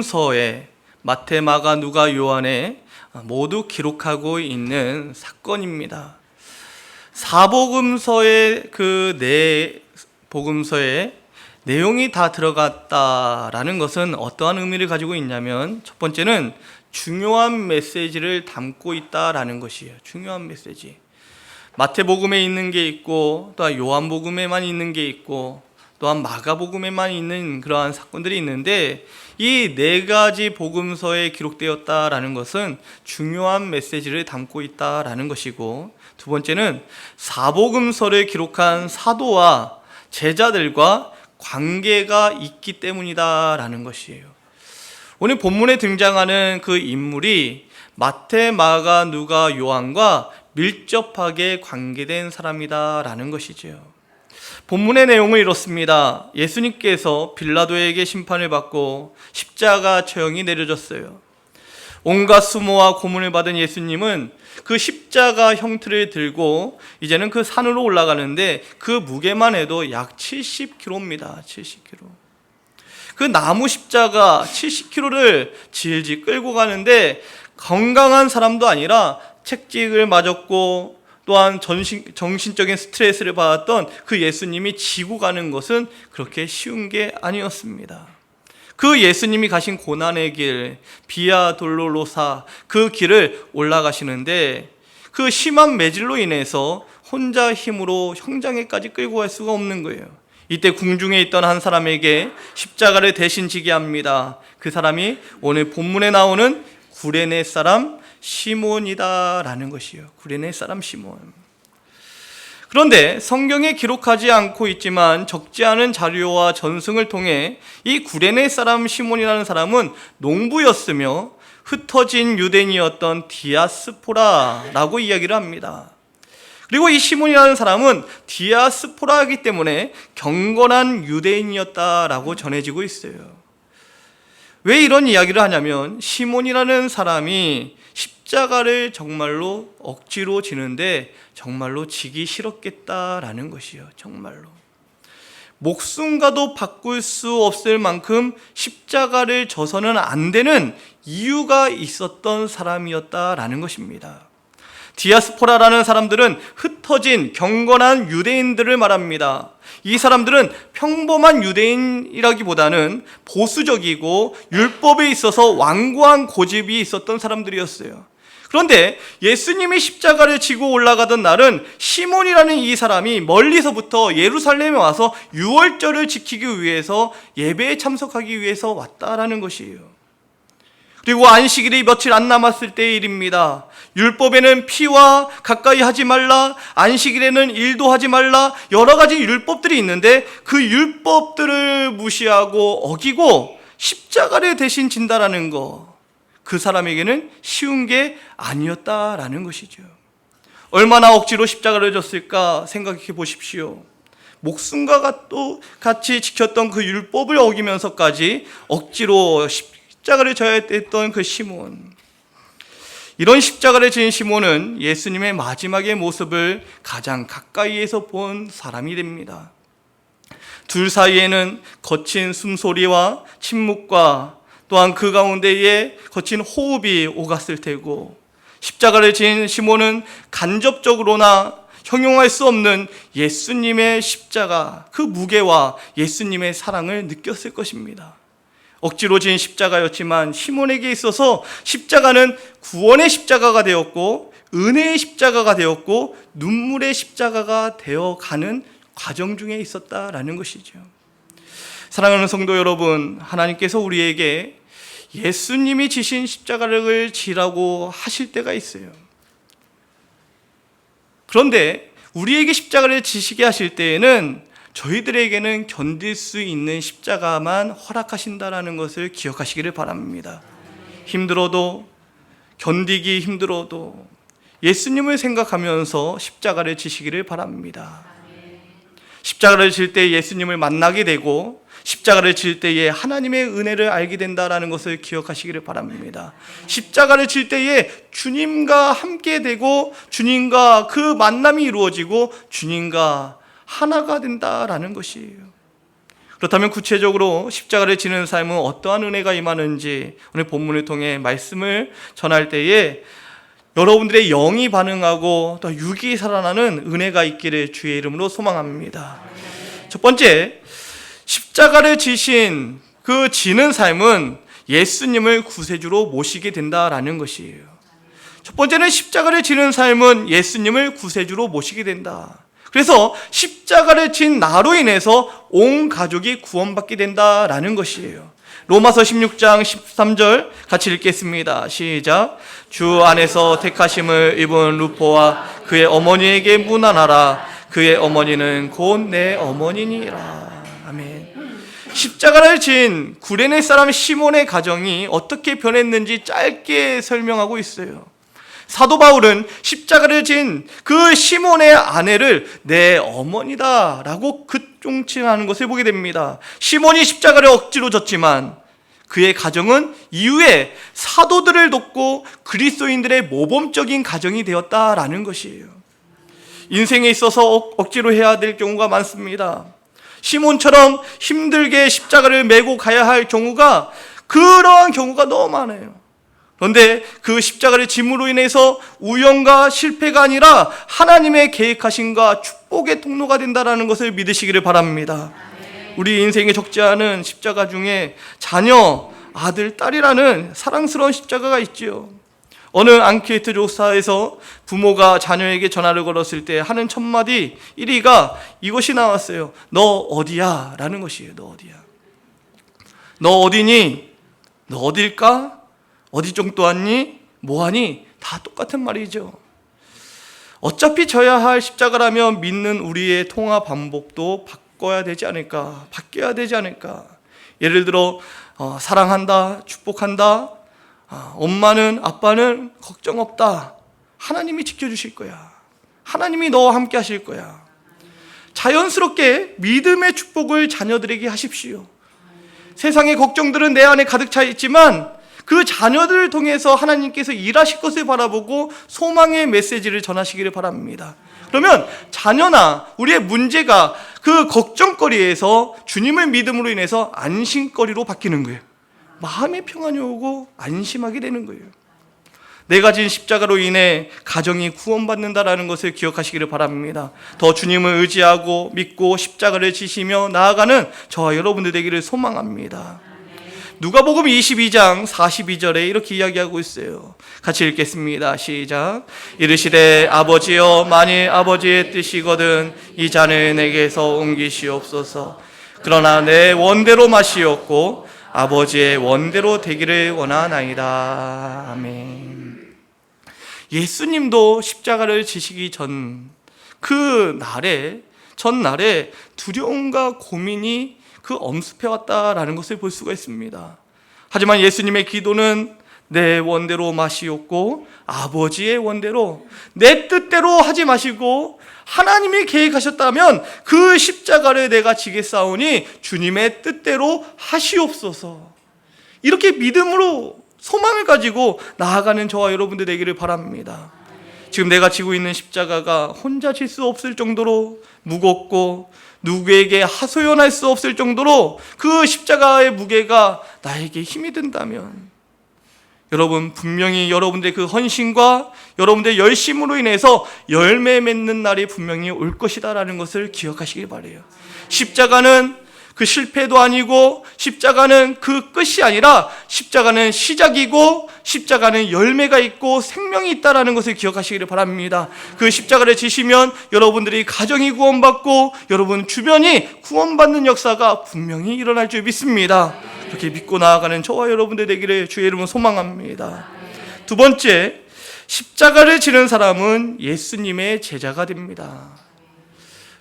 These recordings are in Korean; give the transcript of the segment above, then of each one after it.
사복음서에 마태, 마가, 누가, 요한에 어, 모두 기록하고 있는 사건입니다. 사복음서의 그 네 복음서에 내용이 다 들어갔다라는 것은 어떠한 의미를 가지고 있냐면 첫 번째는 중요한 메시지를 담고 있다라는 것이에요. 중요한 메시지. 마태복음에 있는 게 있고 또 요한복음에만 있는 게 있고 또한 마가복음에만 있는 그러한 사건들이 있는데 이 네 가지 복음서에 기록되었다라는 것은 중요한 메시지를 담고 있다라는 것이고 두 번째는 사복음서를 기록한 사도와 제자들과 관계가 있기 때문이다라는 것이에요. 오늘 본문에 등장하는 그 인물이 마태, 마가, 누가, 요한과 밀접하게 관계된 사람이다라는 것이지요. 본문의 내용은 이렇습니다. 예수님께서 빌라도에게 심판을 받고 십자가 처형이 내려졌어요. 온갖 수모와 고문을 받은 예수님은 그 십자가 형틀을 들고 이제는 그 산으로 올라가는데 그 무게만 해도 약 70kg입니다. 70kg. 그 나무 십자가 70kg를 질질 끌고 가는데 건강한 사람도 아니라 책직을 맞았고 또한 전신, 정신적인 스트레스를 받았던 그 예수님이 지고 가는 것은 그렇게 쉬운 게 아니었습니다. 그 예수님이 가신 고난의 길, 비아 돌로로사 그 길을 올라가시는데 그 심한 매질로 인해서 혼자 힘으로 형장에까지 끌고 갈 수가 없는 거예요. 이때 궁중에 있던 한 사람에게 십자가를 대신 지게 합니다. 그 사람이 오늘 본문에 나오는 구레네 사람 시몬이다라는 것이요. 구레네 사람 시몬. 그런데 성경에 기록하지 않고 있지만 적지 않은 자료와 전승을 통해 이 구레네 사람 시몬이라는 사람은 농부였으며 흩어진 유대인이었던 디아스포라라고 이야기를 합니다. 그리고 이 시몬이라는 사람은 디아스포라이기 때문에 경건한 유대인이었다라고 전해지고 있어요. 왜 이런 이야기를 하냐면 시몬이라는 사람이 십자가를 정말로 억지로 지는데 정말로 지기 싫었겠다라는 것이요. 정말로. 목숨과도 바꿀 수 없을 만큼 십자가를 져서는 안 되는 이유가 있었던 사람이었다라는 것입니다. 디아스포라라는 사람들은 흩어진 경건한 유대인들을 말합니다. 이 사람들은 평범한 유대인이라기보다는 보수적이고 율법에 있어서 완고한 고집이 있었던 사람들이었어요. 그런데 예수님이 십자가를 지고 올라가던 날은 시몬이라는 이 사람이 멀리서부터 예루살렘에 와서 유월절을 지키기 위해서 예배에 참석하기 위해서 왔다라는 것이에요. 그리고 안식일이 며칠 안 남았을 때의 일입니다. 율법에는 피와 가까이 하지 말라, 안식일에는 일도 하지 말라, 여러 가지 율법들이 있는데 그 율법들을 무시하고 어기고 십자가를 대신 진다라는 거. 그 사람에게는 쉬운 게 아니었다라는 것이죠. 얼마나 억지로 십자가를 졌을까 생각해 보십시오. 목숨과 또 같이 지켰던 그 율법을 어기면서까지 억지로 십자가를 져야 했던 그 시몬. 이런 십자가를 지은 시몬은 예수님의 마지막의 모습을 가장 가까이에서 본 사람이 됩니다. 둘 사이에는 거친 숨소리와 침묵과 또한 그 가운데에 거친 호흡이 오갔을 테고 십자가를 지은 시몬은 간접적으로나 형용할 수 없는 예수님의 십자가 그 무게와 예수님의 사랑을 느꼈을 것입니다. 억지로 지은 십자가였지만 시몬에게 있어서 십자가는 구원의 십자가가 되었고 은혜의 십자가가 되었고 눈물의 십자가가 되어 가는 과정 중에 있었다라는 것이죠. 사랑하는 성도 여러분, 하나님께서 우리에게 예수님이 지신 십자가를 지라고 하실 때가 있어요. 그런데 우리에게 십자가를 지시게 하실 때에는 저희들에게는 견딜 수 있는 십자가만 허락하신다라는 것을 기억하시기를 바랍니다. 힘들어도 견디기 힘들어도 예수님을 생각하면서 십자가를 지시기를 바랍니다. 십자가를 질 때 예수님을 만나게 되고 십자가를 질 때에 하나님의 은혜를 알게 된다라는 것을 기억하시기를 바랍니다. 십자가를 질 때에 주님과 함께 되고 주님과 그 만남이 이루어지고 주님과 하나가 된다라는 것이에요. 그렇다면 구체적으로 십자가를 지는 삶은 어떠한 은혜가 임하는지 오늘 본문을 통해 말씀을 전할 때에 여러분들의 영이 반응하고 또 육이 살아나는 은혜가 있기를 주의 이름으로 소망합니다. 첫 번째, 십자가를 지신 그 지는 삶은 예수님을 구세주로 모시게 된다라는 것이에요. 첫 번째는 십자가를 지는 삶은 예수님을 구세주로 모시게 된다. 그래서 십자가를 진 나로 인해서 온 가족이 구원받게 된다라는 것이에요. 로마서 16장 13절 같이 읽겠습니다. 시작. 주 안에서 택하심을 입은 루포와 그의 어머니에게 문안하라. 그의 어머니는 곧 내 어머니니라. 십자가를 진 구레네 사람 시몬의 가정이 어떻게 변했는지 짧게 설명하고 있어요. 사도 바울은 십자가를 진 그 시몬의 아내를 내 어머니다라고 극종칭하는 것을 보게 됩니다. 시몬이 십자가를 억지로 졌지만 그의 가정은 이후에 사도들을 돕고 그리스도인들의 모범적인 가정이 되었다라는 것이에요. 인생에 있어서 억- 억지로 해야 될 경우가 많습니다. 시몬처럼 힘들게 십자가를 메고 가야 할 경우가 그러한 경우가 너무 많아요. 그런데 그 십자가를 짐으로 인해서 우연과 실패가 아니라 하나님의 계획하심과 축복의 통로가 된다라는 것을 믿으시기를 바랍니다. 우리 인생에 적지 않은 십자가 중에 자녀, 아들, 딸이라는 사랑스러운 십자가가 있지요. 어느 앙케이트 조사에서 부모가 자녀에게 전화를 걸었을 때 하는 첫 마디 1위가 이것이 나왔어요. 너 어디야? 라는 것이에요. 너 어디야? 너 어디니? 너 어딜까? 어디 정도 왔니? 뭐하니? 다 똑같은 말이죠. 어차피 져야 할 십자가라면 믿는 우리의 통화 방법도 바꿔야 되지 않을까? 바뀌어야 되지 않을까? 예를 들어 어, 사랑한다, 축복한다. 아, 엄마는 아빠는 걱정 없다. 하나님이 지켜주실 거야. 하나님이 너와 함께 하실 거야. 자연스럽게 믿음의 축복을 자녀들에게 하십시오. 세상의 걱정들은 내 안에 가득 차 있지만 그 자녀들을 통해서 하나님께서 일하실 것을 바라보고 소망의 메시지를 전하시기를 바랍니다. 그러면 자녀나 우리의 문제가 그 걱정거리에서 주님을 믿음으로 인해서 안심거리로 바뀌는 거예요. 마음의 평안이 오고 안심하게 되는 거예요. 내가 진 십자가로 인해 가정이 구원받는다라는 것을 기억하시기를 바랍니다. 더 주님을 의지하고 믿고 십자가를 지시며 나아가는 저와 여러분들 되기를 소망합니다. 누가복음 22장 42절에 이렇게 이야기하고 있어요. 같이 읽겠습니다. 시작. 이르시되 아버지여 만일 아버지의 뜻이거든 이 잔을 내게서 옮기시옵소서. 그러나 내 원대로 마시옵고 아버지의 원대로 되기를 원하나이다. 아멘. 예수님도 십자가를 지시기 전 그 날에 전날에 두려움과 고민이 그 엄습해 왔다라는 것을 볼 수가 있습니다. 하지만 예수님의 기도는 내 원대로 마시옵고 아버지의 원대로 내 뜻대로 하지 마시고 하나님이 계획하셨다면 그 십자가를 내가 지겠사오니 주님의 뜻대로 하시옵소서. 이렇게 믿음으로 소망을 가지고 나아가는 저와 여러분들 되기를 바랍니다. 지금 내가 지고 있는 십자가가 혼자 질 수 없을 정도로 무겁고 누구에게 하소연할 수 없을 정도로 그 십자가의 무게가 나에게 힘이 든다면 여러분 분명히 여러분들의 그 헌신과 여러분들의 열심으로 인해서 열매 맺는 날이 분명히 올 것이다라는 것을 기억하시길 바래요. 십자가는 그 실패도 아니고 십자가는 그 끝이 아니라 십자가는 시작이고 십자가는 열매가 있고 생명이 있다라는 것을 기억하시기를 바랍니다. 그 십자가를 지시면 여러분들이 가정이 구원받고 여러분 주변이 구원받는 역사가 분명히 일어날 줄 믿습니다. 그렇게 믿고 나아가는 저와 여러분들 되기를 주의 이름으로 소망합니다. 두 번째, 십자가를 지는 사람은 예수님의 제자가 됩니다.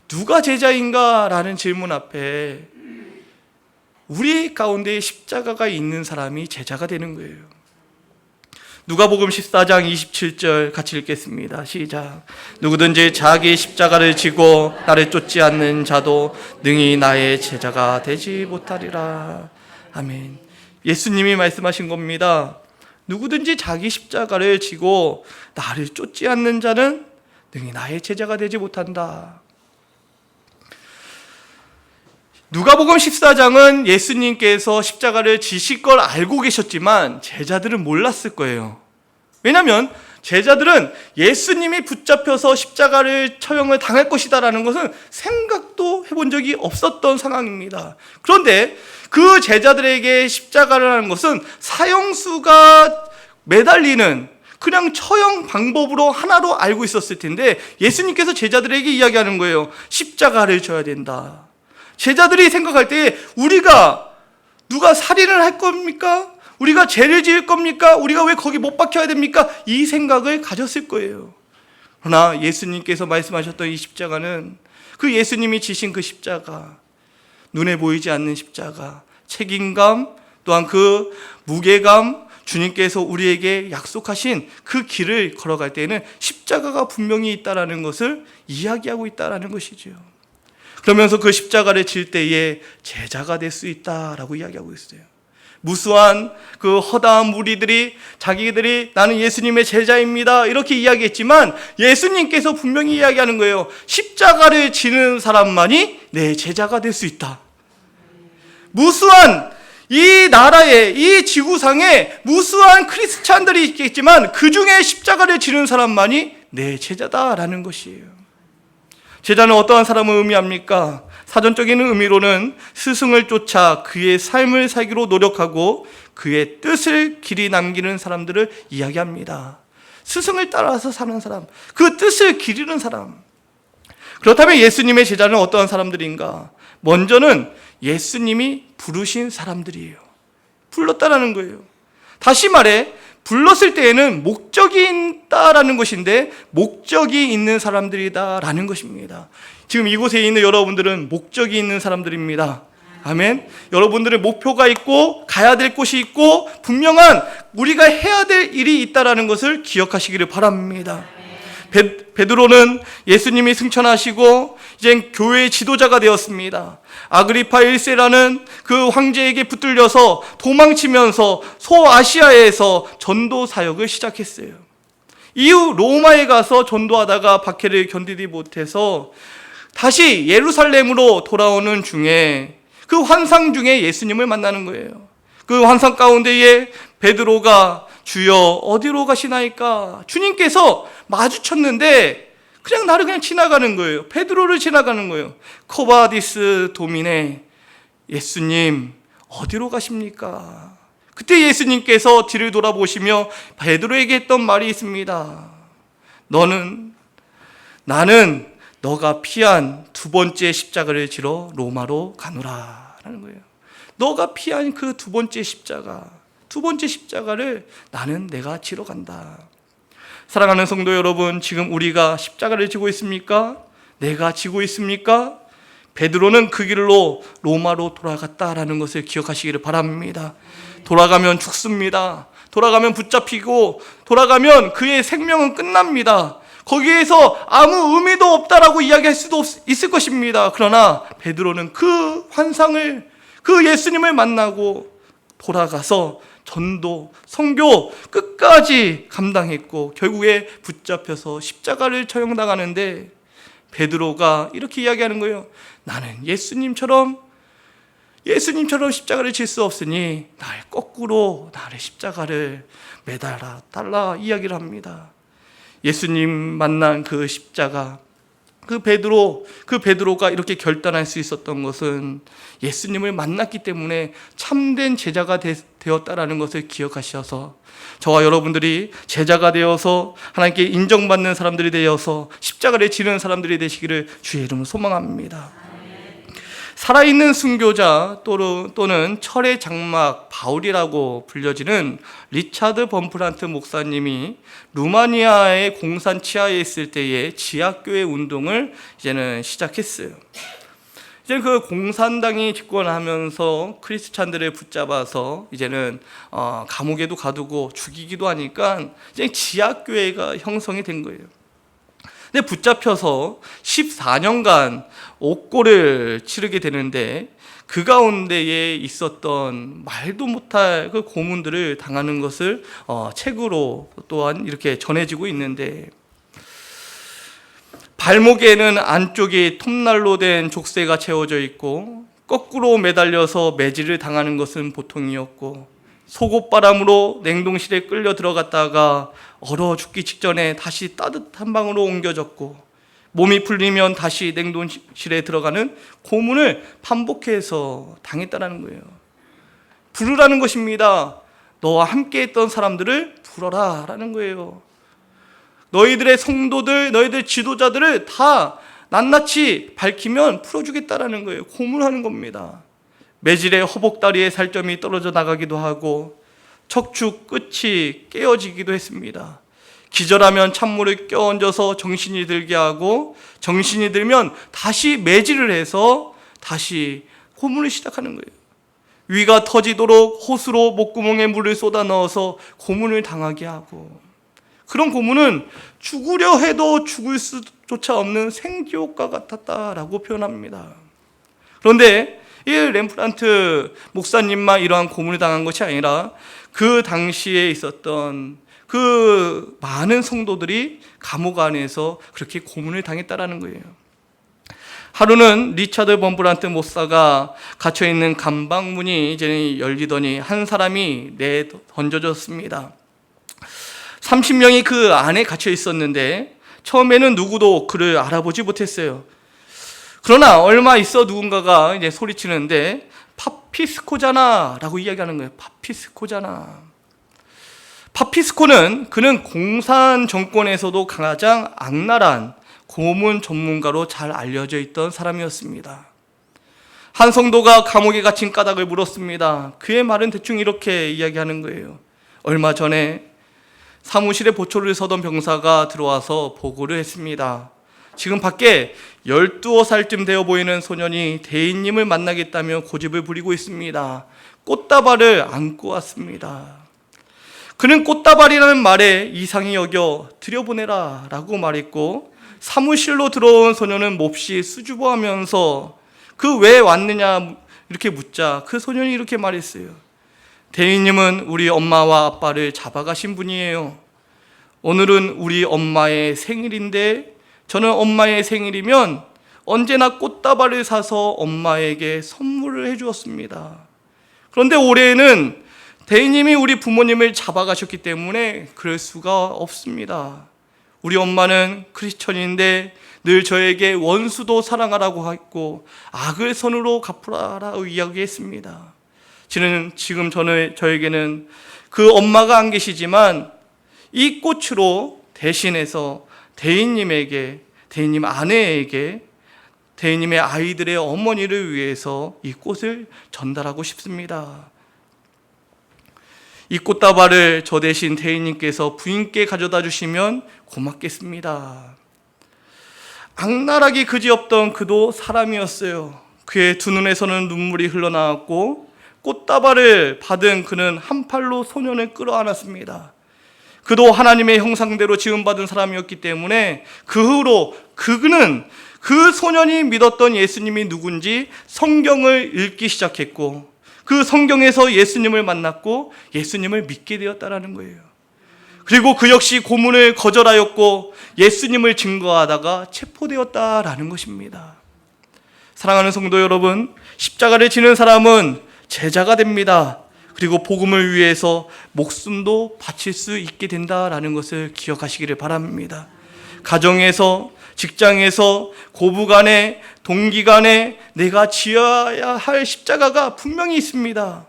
누가 제자인가라는 질문 앞에 우리 가운데 십자가가 있는 사람이 제자가 되는 거예요. 누가복음 14장 27절 같이 읽겠습니다. 시작. 누구든지 자기 십자가를 지고 나를 쫓지 않는 자도 능히 나의 제자가 되지 못하리라. 아멘. 예수님이 말씀하신 겁니다. 누구든지 자기 십자가를 지고 나를 쫓지 않는 자는 능히 나의 제자가 되지 못한다. 누가복음 14장은 예수님께서 십자가를 지실 걸 알고 계셨지만 제자들은 몰랐을 거예요. 왜냐하면 제자들은 예수님이 붙잡혀서 십자가를 처형을 당할 것이다라는 것은 생각도 해본 적이 없었던 상황입니다. 그런데 그 제자들에게 십자가라는 것은 사형수가 매달리는 그냥 처형 방법으로 하나로 알고 있었을 텐데 예수님께서 제자들에게 이야기하는 거예요. 십자가를 져야 된다. 제자들이 생각할 때 우리가 누가 살인을 할 겁니까? 우리가 죄를 지을 겁니까? 우리가 왜 거기 못 박혀야 됩니까? 이 생각을 가졌을 거예요. 그러나 예수님께서 말씀하셨던 이 십자가는 그 예수님이 지신 그 십자가, 눈에 보이지 않는 십자가, 책임감, 또한 그 무게감, 주님께서 우리에게 약속하신 그 길을 걸어갈 때에는 십자가가 분명히 있다라는 것을 이야기하고 있다라는 것이죠. 그러면서 그 십자가를 질 때에 제자가 될 수 있다라고 이야기하고 있어요. 무수한 그 허다한 무리들이 자기들이 나는 예수님의 제자입니다. 이렇게 이야기했지만 예수님께서 분명히 이야기하는 거예요. 십자가를 지는 사람만이 내 제자가 될 수 있다. 무수한 이 나라에 이 지구상에 무수한 크리스찬들이 있겠지만 그 중에 십자가를 지는 사람만이 내 제자다라는 것이에요. 제자는 어떠한 사람을 의미합니까? 사전적인 의미로는 스승을 쫓아 그의 삶을 살기로 노력하고 그의 뜻을 길이 남기는 사람들을 이야기합니다. 스승을 따라서 사는 사람, 그 뜻을 기리는 사람. 그렇다면 예수님의 제자는 어떠한 사람들인가? 먼저는 예수님이 부르신 사람들이에요. 불렀다라는 거예요. 다시 말해, 불렀을 때에는 목적이 있다라는 것인데, 목적이 있는 사람들이다라는 것입니다. 지금 이곳에 있는 여러분들은 목적이 있는 사람들입니다. 아멘. 여러분들의 목표가 있고 가야 될 곳이 있고 분명한 우리가 해야 될 일이 있다라는 것을 기억하시기를 바랍니다. 베, 베드로는 예수님이 승천하시고 이제 교회의 지도자가 되었습니다. 아그리파 1세라는 그 황제에게 붙들려서 도망치면서 소아시아에서 전도 사역을 시작했어요. 이후 로마에 가서 전도하다가 박해를 견디지 못해서 다시 예루살렘으로 돌아오는 중에 그 환상 중에 예수님을 만나는 거예요. 그 환상 가운데에 베드로가 주여 어디로 가시나이까? 주님께서 마주쳤는데 그냥 나를 그냥 지나가는 거예요. 베드로를 지나가는 거예요. 코바디스 도미네 예수님 어디로 가십니까? 그때 예수님께서 뒤를 돌아보시며 베드로에게 했던 말이 있습니다. 너는 나는 너가 피한 두 번째 십자가를 지러 로마로 가노라 라는 거예요. 너가 피한 그 두 번째 십자가, 두 번째 십자가를 나는 내가 지러 간다. 사랑하는 성도 여러분, 지금 우리가 십자가를 지고 있습니까? 내가 지고 있습니까? 베드로는 그 길로 로마로 돌아갔다라는 것을 기억하시기를 바랍니다. 돌아가면 죽습니다. 돌아가면 붙잡히고 돌아가면 그의 생명은 끝납니다. 거기에서 아무 의미도 없다라고 이야기할 수도 있을 것입니다. 그러나 베드로는 그 환상을 그 예수님을 만나고 돌아가서 전도, 성교 끝까지 감당했고 결국에 붙잡혀서 십자가를 처형당하는데 베드로가 이렇게 이야기하는 거예요. 나는 예수님처럼 예수님처럼 십자가를 질 수 없으니 날 거꾸로 나를 십자가를 매달아 달라 이야기를 합니다. 예수님 만난 그 십자가 그 베드로 그 베드로가 이렇게 결단할 수 있었던 것은 예수님을 만났기 때문에 참된 제자가 되, 되었다라는 것을 기억하셔서 저와 여러분들이 제자가 되어서 하나님께 인정받는 사람들이 되어서 십자가를 지는 사람들이 되시기를 주의 이름으로 소망합니다. 살아있는 순교자 또는 철의 장막 바울이라고 불려지는 리차드 범프란트 목사님이 루마니아의 공산 치하에 있을 때에 지하교회 운동을 이제는 시작했어요. 이제 그 공산당이 집권하면서 크리스찬들을 붙잡아서 이제는 어, 감옥에도 가두고 죽이기도 하니까 이제 지하교회가 형성이 된 거예요. 근데 붙잡혀서 14년간 옥고를 치르게 되는데 그 가운데에 있었던 말도 못할 그 고문들을 당하는 것을 어, 책으로 또한 이렇게 전해지고 있는데 발목에는 안쪽이 톱날로 된 족쇄가 채워져 있고 거꾸로 매달려서 매질을 당하는 것은 보통이었고 속옷바람으로 냉동실에 끌려 들어갔다가 얼어 죽기 직전에 다시 따뜻한 방으로 옮겨졌고 몸이 풀리면 다시 냉동실에 들어가는 고문을 반복해서 당했다는 거예요. 부르라는 것입니다. 너와 함께 했던 사람들을 불어라 라는 거예요. 너희들의 성도들, 너희들 지도자들을 다 낱낱이 밝히면 풀어주겠다라는 거예요. 고문하는 겁니다. 매질의 허복다리에 살점이 떨어져 나가기도 하고 척추 끝이 깨어지기도 했습니다. 기절하면 찬물을 껴얹어서 정신이 들게 하고 정신이 들면 다시 매질을 해서 다시 고문을 시작하는 거예요. 위가 터지도록 호수로 목구멍에 물을 쏟아 넣어서 고문을 당하게 하고 그런 고문은 죽으려 해도 죽을 수조차 없는 생지옥과 같았다라고 표현합니다. 그런데 이 렘프란트 목사님만 이러한 고문을 당한 것이 아니라 그 당시에 있었던 그 많은 성도들이 감옥 안에서 그렇게 고문을 당했다라는 거예요. 하루는 리차드 범브란트 목사가 갇혀 있는 감방문이 이제 열리더니 한 사람이 내 던져졌습니다. 30명이 그 안에 갇혀 있었는데 처음에는 누구도 그를 알아보지 못했어요. 그러나 얼마 있어 누군가가 이제 소리치는데 파피스코잖아 라고 이야기하는 거예요. 파피스코잖아. 파피스코는 그는 공산 정권에서도 가장 악랄한 고문 전문가로 잘 알려져 있던 사람이었습니다. 한 성도가 감옥에 갇힌 까닭을 물었습니다. 그의 말은 대충 이렇게 이야기하는 거예요. 얼마 전에 사무실에 보초를 서던 병사가 들어와서 보고를 했습니다. 지금 밖에 12살쯤 되어 보이는 소년이 대인님을 만나겠다며 고집을 부리고 있습니다. 꽃다발을 안고 왔습니다. 그는 꽃다발이라는 말에 이상히 여겨 들여보내라 라고 말했고 사무실로 들어온 소년은 몹시 수줍어하면서 그 왜 왔느냐 이렇게 묻자 그 소년이 이렇게 말했어요. 대인님은 우리 엄마와 아빠를 잡아가신 분이에요. 오늘은 우리 엄마의 생일인데 저는 엄마의 생일이면 언제나 꽃다발을 사서 엄마에게 선물을 해 주었습니다. 그런데 올해는 대인님이 우리 부모님을 잡아가셨기 때문에 그럴 수가 없습니다. 우리 엄마는 크리스천인데 늘 저에게 원수도 사랑하라고 했고 악을 선으로 갚으라라고 이야기했습니다. 저는 지금 저는 저에게는 그 엄마가 안 계시지만 이 꽃으로 대신해서 대인님에게 대인님 아내에게 대인님의 아이들의 어머니를 위해서 이 꽃을 전달하고 싶습니다. 이 꽃다발을 저 대신 대인님께서 부인께 가져다 주시면 고맙겠습니다. 악랄하기 그지없던 그도 사람이었어요. 그의 두 눈에서는 눈물이 흘러나왔고 꽃다발을 받은 그는 한 팔로 소년을 끌어안았습니다. 그도 하나님의 형상대로 지음받은 사람이었기 때문에 그 후로 그는 그 소년이 믿었던 예수님이 누군지 성경을 읽기 시작했고 그 성경에서 예수님을 만났고 예수님을 믿게 되었다라는 거예요. 그리고 그 역시 고문을 거절하였고 예수님을 증거하다가 체포되었다라는 것입니다. 사랑하는 성도 여러분, 십자가를 지는 사람은 제자가 됩니다. 그리고 복음을 위해서 목숨도 바칠 수 있게 된다라는 것을 기억하시기를 바랍니다. 가정에서, 직장에서, 고부간에, 동기간에 내가 지어야 할 십자가가 분명히 있습니다.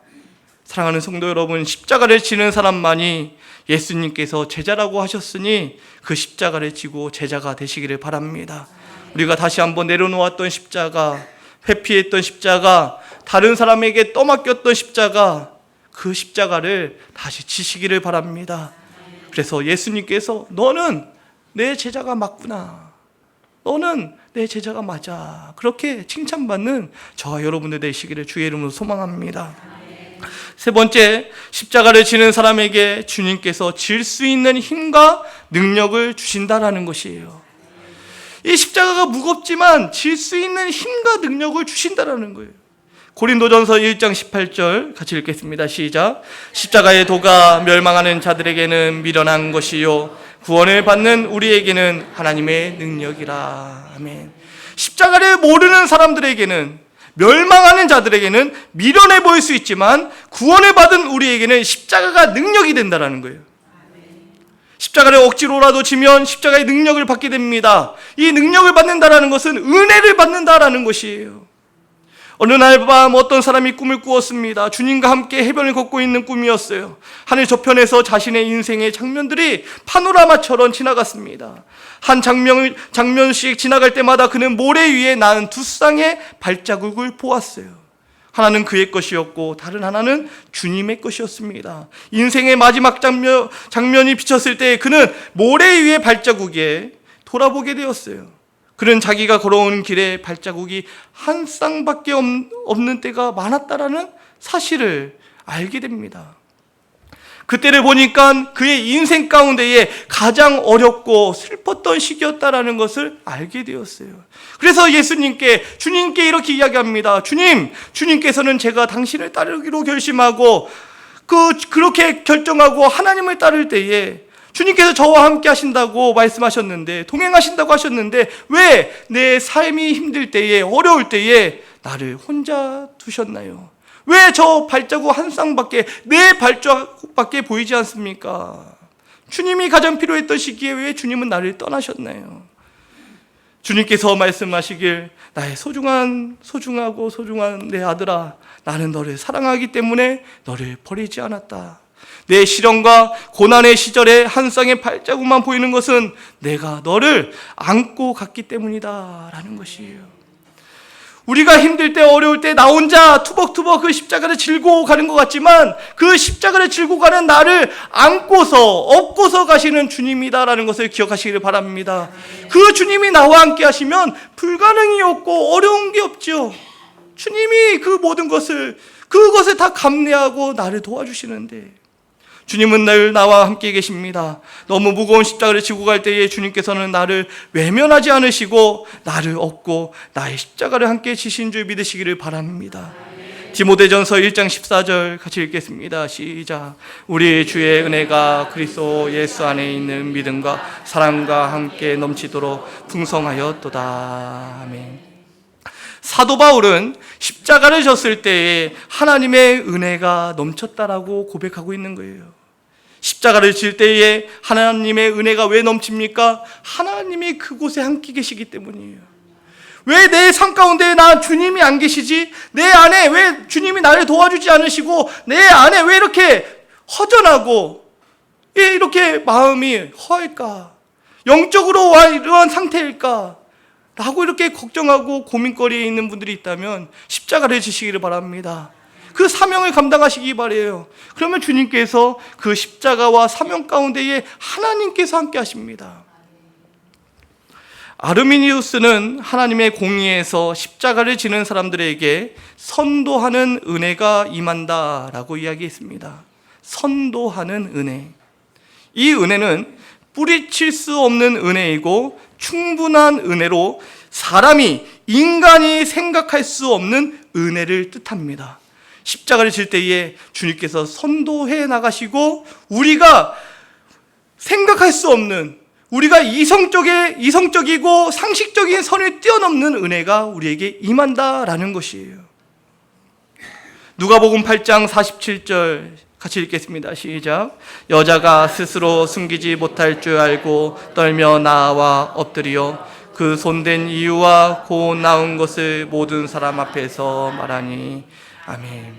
사랑하는 성도 여러분, 십자가를 지는 사람만이 예수님께서 제자라고 하셨으니 그 십자가를 지고 제자가 되시기를 바랍니다. 우리가 다시 한번 내려놓았던 십자가, 회피했던 십자가, 다른 사람에게 떠맡겼던 십자가, 그 십자가를 다시 지시기를 바랍니다. 그래서 예수님께서 너는 내 제자가 맞구나. 너는 내 제자가 맞아. 그렇게 칭찬받는 저와 여러분들 되시기를 주의 이름으로 소망합니다. 세 번째, 십자가를 지는 사람에게 주님께서 질 수 있는 힘과 능력을 주신다라는 것이에요. 이 십자가가 무겁지만 질 수 있는 힘과 능력을 주신다라는 거예요. 고린도전서 1장 18절 같이 읽겠습니다. 시작. 십자가의 도가 멸망하는 자들에게는 미련한 것이요 구원을 받는 우리에게는 하나님의 능력이라. 아멘. 십자가를 모르는 사람들에게는 멸망하는 자들에게는 미련해 보일 수 있지만 구원을 받은 우리에게는 십자가가 능력이 된다라는 거예요. 십자가를 억지로라도 지면 십자가의 능력을 받게 됩니다. 이 능력을 받는다라는 것은 은혜를 받는다라는 것이에요. 어느 날 밤 어떤 사람이 꿈을 꾸었습니다. 주님과 함께 해변을 걷고 있는 꿈이었어요. 하늘 저편에서 자신의 인생의 장면들이 파노라마처럼 지나갔습니다. 한 장면, 장면씩 지나갈 때마다 그는 모래 위에 낳은 두 쌍의 발자국을 보았어요. 하나는 그의 것이었고 다른 하나는 주님의 것이었습니다. 인생의 마지막 장면, 장면이 비쳤을 때 그는 모래 위의 발자국에 돌아보게 되었어요. 그는 자기가 걸어오는 길에 발자국이 한 쌍밖에 없- 없는 때가 많았다라는 사실을 알게 됩니다. 그때를 보니까 그의 인생 가운데에 가장 어렵고 슬펐던 시기였다라는 것을 알게 되었어요. 그래서 예수님께 주님께 이렇게 이야기합니다. 주님, 주님께서는 제가 당신을 따르기로 결심하고 그 그렇게 결정하고 하나님을 따를 때에 주님께서 저와 함께 하신다고 말씀하셨는데 동행하신다고 하셨는데 왜 내 삶이 힘들 때에 어려울 때에 나를 혼자 두셨나요? 왜 저 발자국 한 쌍밖에 내 발자국밖에 보이지 않습니까? 주님이 가장 필요했던 시기에 왜 주님은 나를 떠나셨나요? 주님께서 말씀하시길 나의 소중한 소중하고 소중한 내 아들아 나는 너를 사랑하기 때문에 너를 버리지 않았다. 내 시련과 고난의 시절에 한 쌍의 발자국만 보이는 것은 내가 너를 안고 갔기 때문이다라는 것이에요. 우리가 힘들 때 어려울 때 나 혼자 투벅투벅 그 십자가를 질고 가는 것 같지만 그 십자가를 질고 가는 나를 안고서 업고서 가시는 주님이다라는 것을 기억하시기를 바랍니다. 그 주님이 나와 함께 하시면 불가능이 없고 어려운 게 없죠. 주님이 그 모든 것을 그것을 다 감내하고 나를 도와주시는데 주님은 늘 나와 함께 계십니다. 너무 무거운 십자가를 지고 갈 때에 주님께서는 나를 외면하지 않으시고 나를 업고 나의 십자가를 함께 지신 줄 믿으시기를 바랍니다. 디모데전서 1장 14절 같이 읽겠습니다. 시작. 우리 주의 은혜가 그리스도 예수 안에 있는 믿음과 사랑과 함께 넘치도록 풍성하였도다. 아멘. 사도 바울은 십자가를 졌을 때에 하나님의 은혜가 넘쳤다라고 고백하고 있는 거예요. 십자가를 질 때에 하나님의 은혜가 왜 넘칩니까? 하나님이 그곳에 함께 계시기 때문이에요. 왜 내 삶 가운데 나 주님이 안 계시지? 내 안에 왜 주님이 나를 도와주지 않으시고 내 안에 왜 이렇게 허전하고 왜 이렇게 마음이 허할까? 영적으로 와 이러한 상태일까? 라고 이렇게 걱정하고 고민거리에 있는 분들이 있다면 십자가를 지시기를 바랍니다. 그 사명을 감당하시기 바래요. 그러면 주님께서 그 십자가와 사명 가운데에 하나님께서 함께 하십니다. 아르미니우스는 하나님의 공의에서 십자가를 지는 사람들에게 선도하는 은혜가 임한다라고 이야기했습니다. 선도하는 은혜. 이 은혜는 뿌리칠 수 없는 은혜이고 충분한 은혜로 사람이 인간이 생각할 수 없는 은혜를 뜻합니다. 십자가를 질 때에 주님께서 선도해 나가시고 우리가 생각할 수 없는 우리가 이성적에 이성적이고 상식적인 선을 뛰어넘는 은혜가 우리에게 임한다라는 것이에요. 누가복음 8장 47절 같이 읽겠습니다. 시작. 여자가 스스로 숨기지 못할 줄 알고 떨며 나와 엎드려 그 손댄 이유와 고 나온 것을 모든 사람 앞에서 말하니 아멘.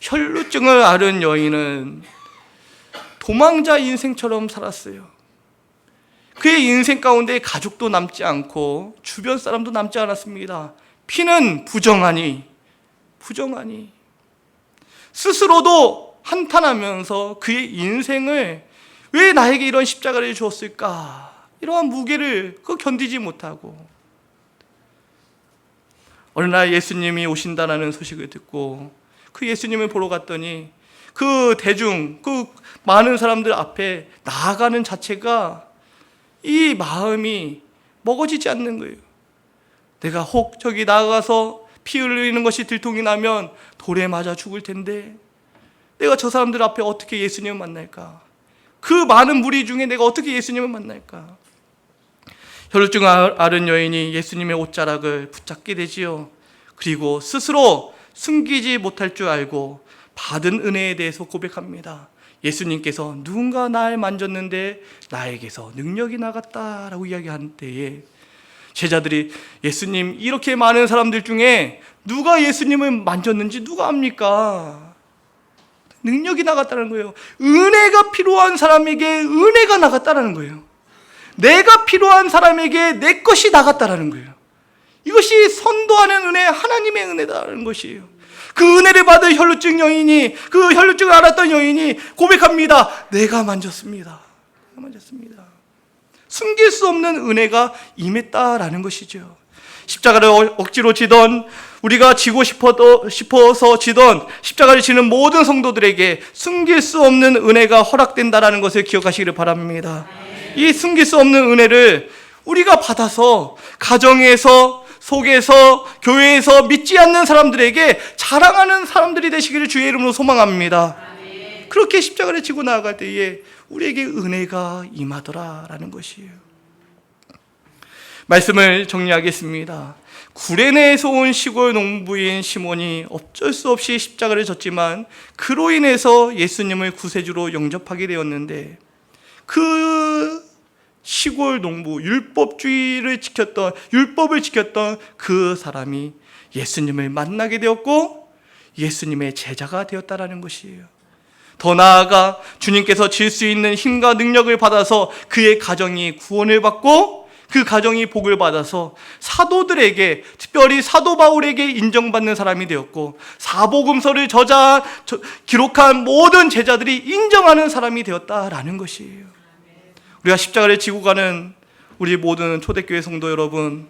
혈루증을 앓은 여인은 도망자 인생처럼 살았어요. 그의 인생 가운데 가족도 남지 않고 주변 사람도 남지 않았습니다. 피는 부정하니, 부정하니. 스스로도 한탄하면서 그의 인생을 왜 나에게 이런 십자가를 주었을까? 이러한 무게를 그 견디지 못하고 어느 날 예수님이 오신다라는 소식을 듣고 그 예수님을 보러 갔더니 그 대중, 그 많은 사람들 앞에 나아가는 자체가 이 마음이 먹어지지 않는 거예요. 내가 혹 저기 나가서 피 흘리는 것이 들통이 나면 돌에 맞아 죽을 텐데 내가 저 사람들 앞에 어떻게 예수님을 만날까? 그 많은 무리 중에 내가 어떻게 예수님을 만날까? 혈루증 앓은 여인이 예수님의 옷자락을 붙잡게 되지요. 그리고 스스로 숨기지 못할 줄 알고 받은 은혜에 대해서 고백합니다. 예수님께서 누군가 날 만졌는데 나에게서 능력이 나갔다라고 이야기하는 때에 제자들이 예수님 이렇게 많은 사람들 중에 누가 예수님을 만졌는지 누가 압니까? 능력이 나갔다는 거예요. 은혜가 필요한 사람에게 은혜가 나갔다는 거예요. 내가 필요한 사람에게 내 것이 나갔다는 거예요. 이것이 선도하는 은혜, 하나님의 은혜다라는 것이에요. 그 은혜를 받은 혈루증 여인이, 그 혈루증을 알았던 여인이 고백합니다. 내가 만졌습니다. 내가 만졌습니다. 숨길 수 없는 은혜가 임했다라는 것이죠. 십자가를 어- 억지로 지던 우리가 지고 싶어서 지던 십자가를 지는 모든 성도들에게 숨길 수 없는 은혜가 허락된다라는 것을 기억하시기를 바랍니다. 이 숨길 수 없는 은혜를 우리가 받아서 가정에서 속에서 교회에서 믿지 않는 사람들에게 자랑하는 사람들이 되시기를 주의 이름으로 소망합니다. 그렇게 십자가를 지고 나아갈 때에 우리에게 은혜가 임하더라라는 것이에요. 말씀을 정리하겠습니다. 구레네에서 온 시골 농부인 시몬이 어쩔 수 없이 십자가를 졌지만 그로 인해서 예수님을 구세주로 영접하게 되었는데 그 시골 농부 율법주의를 지켰던 율법을 지켰던 그 사람이 예수님을 만나게 되었고 예수님의 제자가 되었다라는 것이에요. 더 나아가 주님께서 질 수 있는 힘과 능력을 받아서 그의 가정이 구원을 받고 그 가정이 복을 받아서 사도들에게 특별히 사도 바울에게 인정받는 사람이 되었고 사복음서를 저자 저- 기록한 모든 제자들이 인정하는 사람이 되었다라는 것이에요. 우리가 십자가를 지고 가는 우리 모든 초대교회 성도 여러분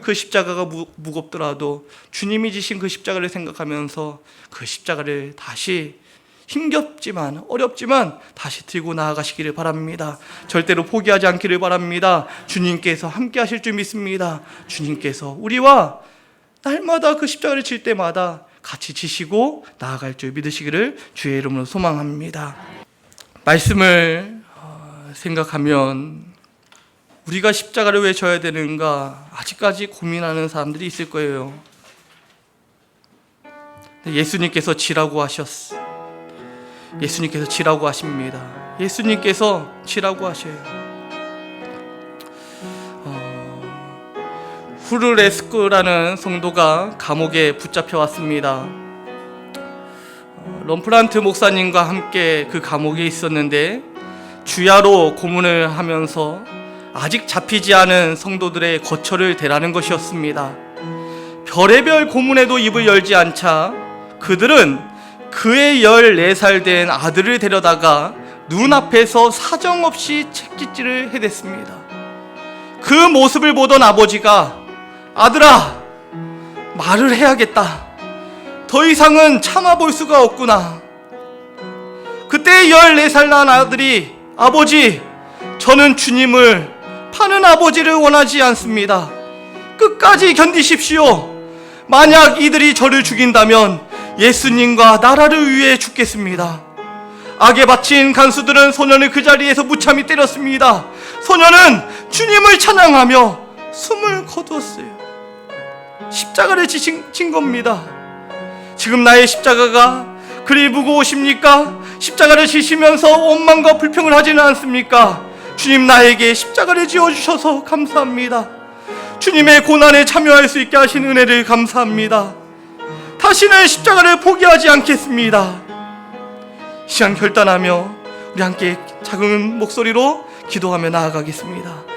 그 십자가가 무, 무겁더라도 주님이 지신 그 십자가를 생각하면서 그 십자가를 다시 힘겹지만 어렵지만 다시 들고 나아가시기를 바랍니다. 절대로 포기하지 않기를 바랍니다. 주님께서 함께 하실 줄 믿습니다. 주님께서 우리와 날마다 그 십자가를 칠 때마다 같이 지시고 나아갈 줄 믿으시기를 주의 이름으로 소망합니다. 말씀을 어, 생각하면 우리가 십자가를 왜 져야 되는가 아직까지 고민하는 사람들이 있을 거예요. 예수님께서 지라고 하셨어. 예수님께서 지라고 하십니다. 예수님께서 지라고 하셔요. 어, 후르레스크라는 성도가 감옥에 붙잡혀 왔습니다. 어, 럼프란트 목사님과 함께 그 감옥에 있었는데 주야로 고문을 하면서 아직 잡히지 않은 성도들의 거처를 대라는 것이었습니다. 별의별 고문에도 입을 열지 않자 그들은 그의 14살 된 아들을 데려다가 눈앞에서 사정없이 채찍질을 해댔습니다. 그 모습을 보던 아버지가 아들아, 말을 해야겠다. 더 이상은 참아볼 수가 없구나. 그때 14살 난 아들이 아버지, 저는 주님을 파는 아버지를 원하지 않습니다. 끝까지 견디십시오. 만약 이들이 저를 죽인다면 예수님과 나라를 위해 죽겠습니다. 악에 바친 간수들은 소년을 그 자리에서 무참히 때렸습니다. 소년은 주님을 찬양하며 숨을 거두었어요. 십자가를 지신 친 겁니다. 지금 나의 십자가가 그리 무거우십니까? 십자가를 지시면서 원망과 불평을 하지는 않습니까? 주님 나에게 십자가를 지어주셔서 감사합니다. 주님의 고난에 참여할 수 있게 하신 은혜를 감사합니다. 다시는 십자가를 포기하지 않겠습니다. 시간 결단하며 우리 함께 작은 목소리로 기도하며 나아가겠습니다.